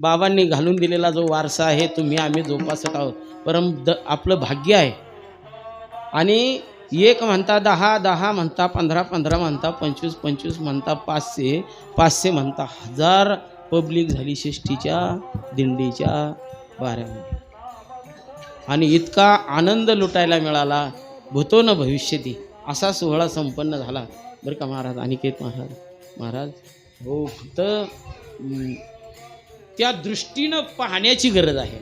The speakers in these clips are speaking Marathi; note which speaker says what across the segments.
Speaker 1: बाबांनी घालून दिलेला जो वारसा आहे तुम्ही आम्ही जोपासत आहोत. परम द आपलं भाग्य आहे. आणि एक म्हणता दहा दहा म्हणता पंधरा पंधरा म्हणता पंचवीस पंचवीस म्हणता पाचशे पाचशे म्हणता हजार पब्लिक झाली शिष्टीच्या दिंडीच्या वाऱ्यामध्ये आणि इतका आनंद लुटायला मिळाला भूतो न भविष्यती. असा सोहळा संपन्न झाला. बरं का महाराज? अनिकेत महाराज. महाराज हो फक्त त्या दृष्टीनं पाहण्याची गरज आहे.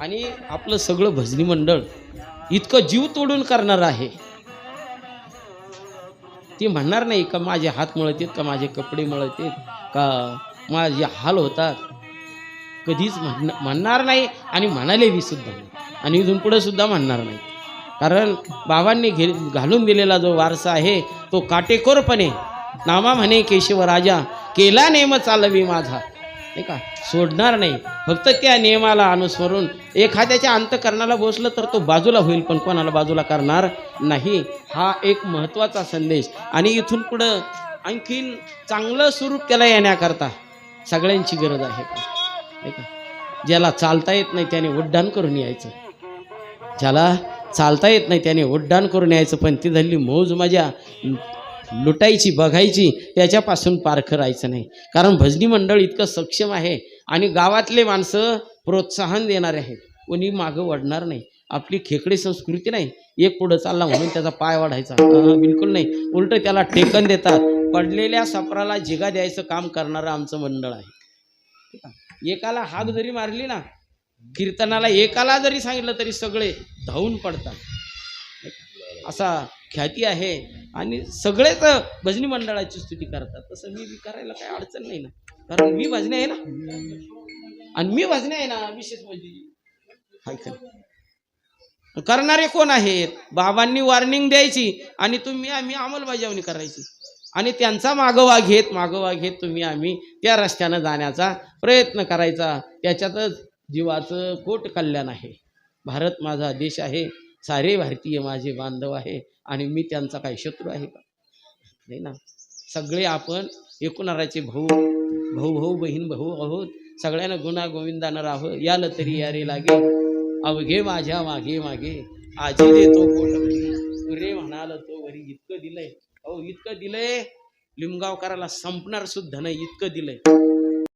Speaker 1: आणि आपलं सगळं भजनी मंडळ इतकं जीव तोडून करणार आहे. ते म्हणणार नाही का माझे हात मळतेत का माझे कपडे मळतेत का माझे हाल होतात. कधीच म्हण म्हणणार नाही आणि म्हणाले बी सुद्धा नाही. आणि इथून पुढे सुद्धा म्हणणार नाही. कारण बाबांनी घे घालून दिलेला जो वारसा आहे तो काटेकोरपणे नामा म्हणे केशव राजा केला नेम चालवी माझा. नाही का? सोडणार नाही. फक्त त्या नियमाला अनुसरून एखाद्याच्या अंतकरणाला बोसलं तर तो बाजूला होईल पण कोणाला बाजूला करणार नाही? हा एक महत्त्वाचा संदेश. आणि इथून पुढं आणखीन चांगलं स्वरूप त्याला येण्याकरता सगळ्यांची गरज आहे. नाही का? ज्याला चालता येत नाही त्याने उड्डाण करून यायचं. ज्याला चालता येत नाही. त्याने उड्डाण करून यायचं पण ती झाली मौज मजा लुटायची बघायची त्याच्यापासून पारखं राहायचं नाही. कारण भजनी मंडळ इतकं सक्षम आहे आणि गावातले माणसं प्रोत्साहन देणारे आहेत. कोणी मागं वडणार नाही. आपली खेकडी संस्कृती नाही. एक पुढं चालला म्हणून त्याचा पाय वाढायचा. बिलकुल नाही. उलट त्याला टेकन देतात. पडलेल्या सपराला जिगा द्यायचं काम करणारं आमचं मंडळ आहे. आहे? एकाला हाक जरी मारली ना कीर्तनाला एकाला जरी सांगितलं तरी सगळे धावून पडतात. असा ख्याती आहे आणि सगळेच भजनी मंडळाची स्तुती करतात. तसं मी करायला काही अडचण नाही ना. कारण मी भजने आहे ना. आणि मी भजने आहे ना विशेष म्हणजे. करणारे कोण आहेत? बाबांनी वॉर्निंग द्यायची आणि तुम्ही आम्ही अंमलबजावणी करायची. आणि त्यांचा मागोवा घेत मागोवा घेत तुम्ही आम्ही त्या रस्त्यानं जाण्याचा प्रयत्न करायचा. त्याच्यातच जीवाचं कोट कल्याण आहे. भारत माझा देश आहे. सारे भारतीय माझे बांधव आहे. आणि मी त्यांचा काही शत्रू आहे का? नाही ना? सगळे आपण एकूणाराचे भाऊ भाऊ भाऊ बहीण भाऊ आहोत. सगळ्यांना गुणा गोविंदानं राहावं. याल तरी यारे लागे. अवघे माझ्या मागे मागे. आजी देतो तो पुरे म्हणाल तो वरी इतकं दिलंय. अहो इतकं दिलंय. लिमगावकराला संपणार सुद्धा नाही. इतकं दिलंय.